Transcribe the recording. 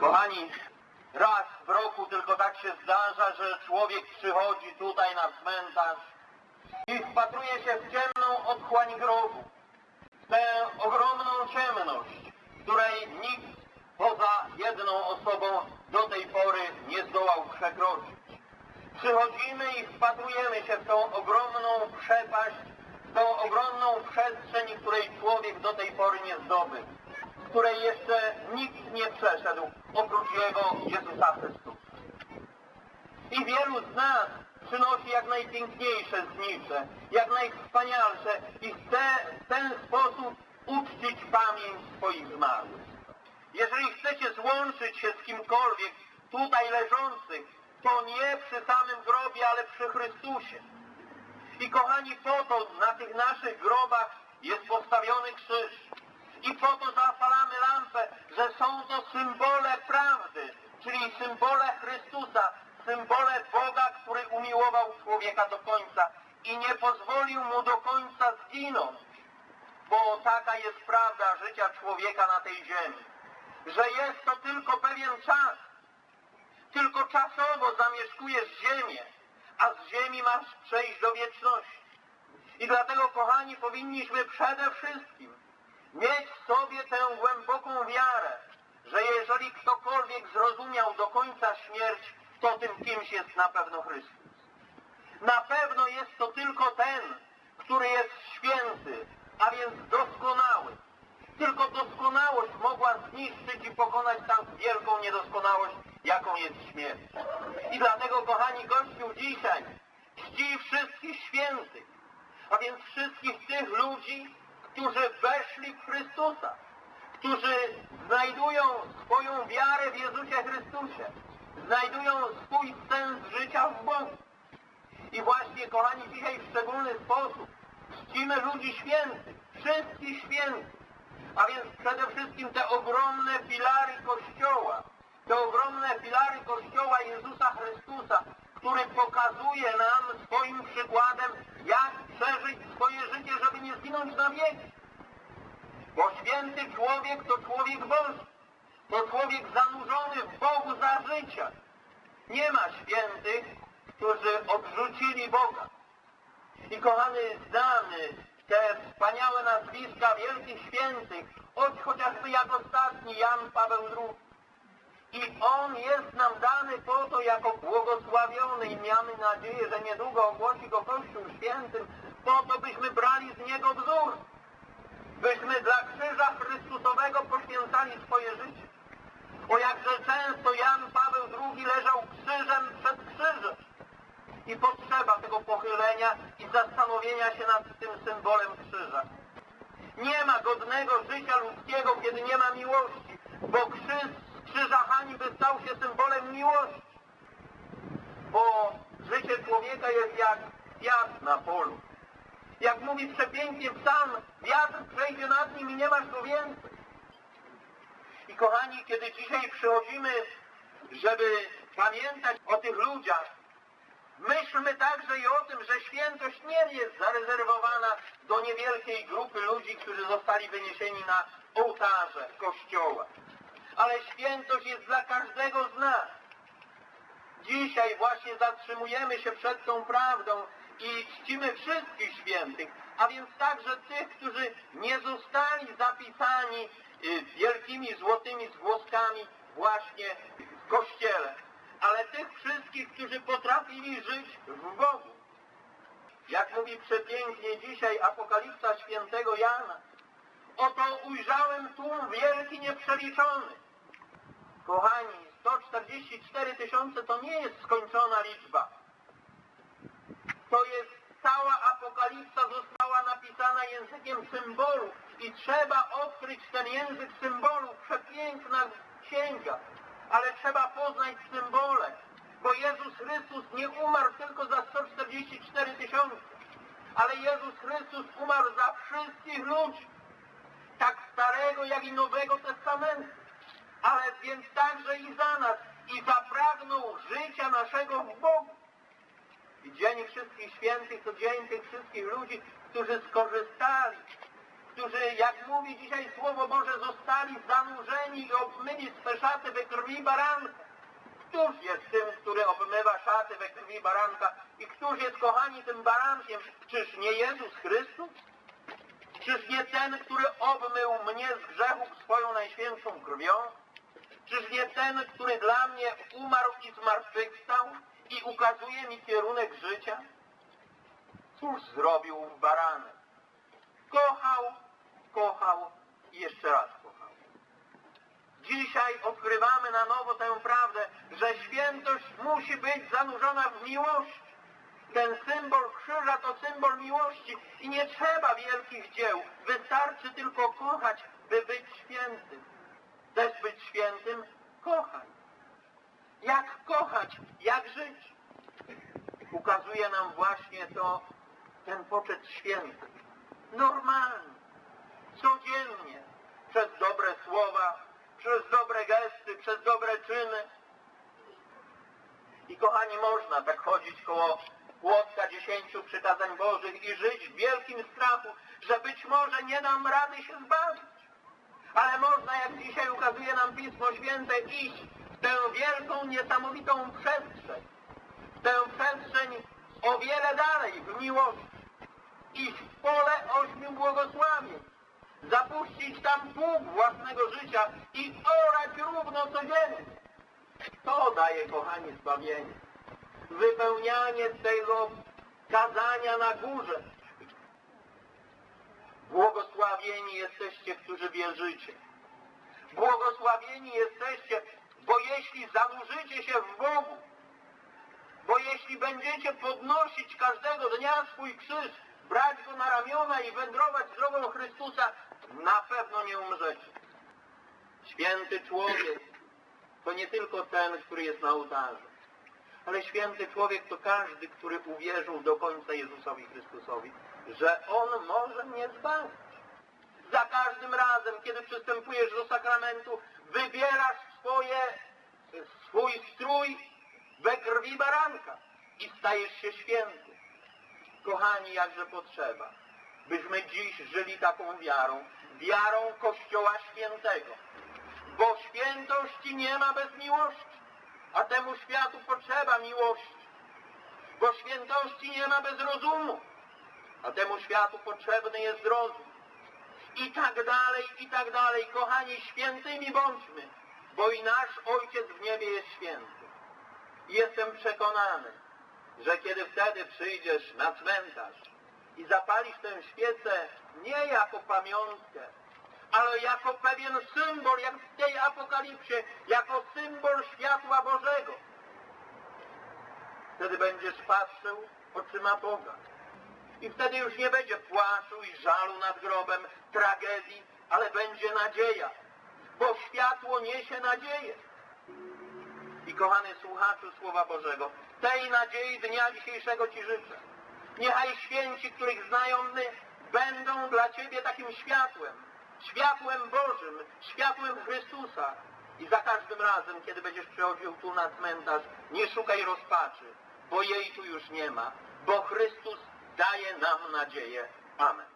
Kochani, raz w roku tylko tak się zdarza, że człowiek przychodzi tutaj na cmentarz i wpatruje się w ciemną otchłań grobu. W tę ogromną ciemność, której nikt poza jedną osobą do tej pory nie zdołał przekroczyć. Przychodzimy i wpatrujemy się w tą ogromną przepaść, w tą ogromną przestrzeń, której człowiek do tej pory nie zdobył, której jeszcze nikt nie przeszedł oprócz Jego Jezusa Chrystusa. I wielu z nas przynosi jak najpiękniejsze znicze, jak najwspanialsze i chce w ten sposób uczcić pamięć swoich zmarłych. Jeżeli chcecie złączyć się z kimkolwiek tutaj leżących, to nie przy samym grobie, ale przy Chrystusie. I kochani, po to na tych naszych grobach jest postawiony krzyż. I po to lampę, że są to symbole prawdy, czyli symbole Chrystusa, symbole Boga, który umiłował człowieka do końca i nie pozwolił mu do końca zginąć. Bo taka jest prawda życia człowieka na tej ziemi. Że jest to tylko pewien czas, tylko czasowo zamieszkujesz ziemię, a z ziemi masz przejść do wieczności. I dlatego, kochani, powinniśmy przede wszystkim mieć w sobie tę głęboką wiarę, że jeżeli ktokolwiek zrozumiał do końca śmierć, to tym kimś jest na pewno Chrystus. Na pewno jest to tylko ten, który jest święty, a więc doskonały. Tylko doskonałość mogła zniszczyć i pokonać tam wielką niedoskonałość, jaką jest śmierć. I dlatego, kochani, Kościół dzisiaj czci wszystkich świętych, a więc wszystkich tych ludzi, którzy weszli w Chrystusa, którzy znajdują swoją wiarę w Jezusie Chrystusie, znajdują swój sens życia w Bogu. I właśnie, kochani, dzisiaj w szczególny sposób czcimy ludzi świętych, wszystkich świętych, a więc przede wszystkim te ogromne filary Kościoła, te ogromne filary Kościoła Jezusa Chrystusa, który pokazuje nam swoim przykładem, jak przeżyć swoje zginąć na wieki. Bo święty człowiek to człowiek Boży, to człowiek zanurzony w Bogu za życia. Nie ma świętych, którzy odrzucili Boga. I kochany, znamy te wspaniałe nazwiska wielkich świętych, choć chociażby jak ostatni Jan Paweł II. I on jest nam dany po to jako błogosławiony i mamy nadzieję, że niedługo ogłosi go Kościół Świętym, po to byśmy brali z niego wzór. Byśmy dla krzyża Chrystusowego poświęcali swoje życie. Bo jakże często Jan Paweł II leżał krzyżem przed krzyżem. I potrzeba tego pochylenia i zastanowienia się nad tym symbolem krzyża. Nie ma godnego życia ludzkiego, kiedy nie ma miłości, bo krzyż z krzyża hańby stał się symbolem miłości. Bo życie człowieka jest jak kwiat na polu. Jak mówi przepięknie psalm, wiatr przejdzie nad nim i nie masz go więcej. I kochani, kiedy dzisiaj przychodzimy, żeby pamiętać o tych ludziach, Myślmy także i o tym, że świętość nie jest zarezerwowana do niewielkiej grupy ludzi, którzy zostali wyniesieni na ołtarze kościoła. Ale świętość jest dla każdego z nas. Dzisiaj właśnie zatrzymujemy się przed tą prawdą i czcimy wszystkich świętych, a więc także tych, którzy nie zostali zapisani y, wielkimi złotymi zgłoskami właśnie w kościele ale tych wszystkich, którzy potrafili żyć w Bogu. Jak mówi przepięknie dzisiaj Apokalipsa świętego Jana, oto ujrzałem tłum wielki nieprzeliczony. Kochani, 144 tysiące to nie jest skończona liczba. Symbolu i trzeba odkryć ten język symbolu. Przepiękna księga ale trzeba poznać symbole, bo Jezus Chrystus nie umarł tylko za 144 tysiące, ale Jezus Chrystus umarł za wszystkich ludzi, tak Starego, jak i Nowego Testamentu, ale więc także i za nas, i zapragnął życia naszego w Bogu. Dzień Wszystkich Świętych to dzień tych wszystkich ludzi, którzy skorzystali, którzy jak mówi dzisiaj Słowo Boże, zostali zanurzeni i obmyli swe szaty we krwi baranka. Któż jest tym, który obmywa szaty we krwi baranka i któż jest, kochani, tym barankiem? Czyż nie Jezus Chrystus? Czyż nie ten, który obmył mnie z grzechów swoją najświętszą krwią? Czyż nie ten, który dla mnie umarł i zmartwychwstał i ukazuje mi kierunek życia? Cóż zrobił baranek? Kochał, kochał i jeszcze raz kochał. Dzisiaj odkrywamy na nowo tę prawdę, że świętość musi być zanurzona w miłość. Ten symbol krzyża to symbol miłości i nie trzeba wielkich dzieł. Wystarczy tylko kochać, by być świętym. Chcesz być świętym? Kochaj. Jak kochać? Jak żyć? Ukazuje nam właśnie to ten poczet święty. Normalnie, codziennie, przez dobre słowa, przez dobre gesty, przez dobre czyny. I kochani, można tak chodzić koło płotka dziesięciu przykazań Bożych i żyć w wielkim strachu, że być może nie dam rady się zbawić. Ale można, jak dzisiaj ukazuje nam Pismo Święte, iść tę wielką, niesamowitą przestrzeń. Tę przestrzeń o wiele dalej w miłości. Iść w pole ośmiu błogosławień. Zapuścić tam pług własnego życia i orać równo codziennie. To daje, kochani, zbawienie. Wypełnianie tego kazania na górze. Błogosławieni jesteście, którzy wierzycie. Błogosławieni jesteście, bo jeśli zanurzycie się w Bogu, bo jeśli będziecie podnosić każdego dnia swój krzyż, brać go na ramiona i wędrować drogą Chrystusa, na pewno nie umrzecie. Święty człowiek to nie tylko ten, który jest na ołtarzu, ale święty człowiek to każdy, który uwierzył do końca Jezusowi Chrystusowi, że On może mnie zbawić. Za każdym razem, kiedy przystępujesz do sakramentu, wybierasz swoje, swój strój we krwi baranka i stajesz się święty. Kochani, jakże potrzeba, byśmy dziś żyli taką wiarą, wiarą Kościoła Świętego. Bo świętości nie ma bez miłości, a temu światu potrzeba miłości. Bo świętości nie ma bez rozumu, a temu światu potrzebny jest rozum. I tak dalej, i tak dalej. Kochani, świętymi bądźmy, bo i nasz Ojciec w niebie jest święty. I Jestem przekonany, że kiedy wtedy przyjdziesz na cmentarz i zapalisz tę świecę nie jako pamiątkę, ale jako pewien symbol, jak w tej apokalipsie, jako symbol światła Bożego. Wtedy będziesz patrzył oczyma Boga. I wtedy już nie będzie płaczu i żalu nad grobem, tragedii, ale będzie nadzieja, bo światło niesie nadzieję. I kochany słuchaczu Słowa Bożego, tej nadziei dnia dzisiejszego Ci życzę. Niechaj święci, których znają my, będą dla Ciebie takim światłem, światłem Bożym, światłem Chrystusa. I za każdym razem, kiedy będziesz przychodził tu na cmentarz, nie szukaj rozpaczy, bo jej tu już nie ma, bo Chrystus daje nam nadzieję. Amen.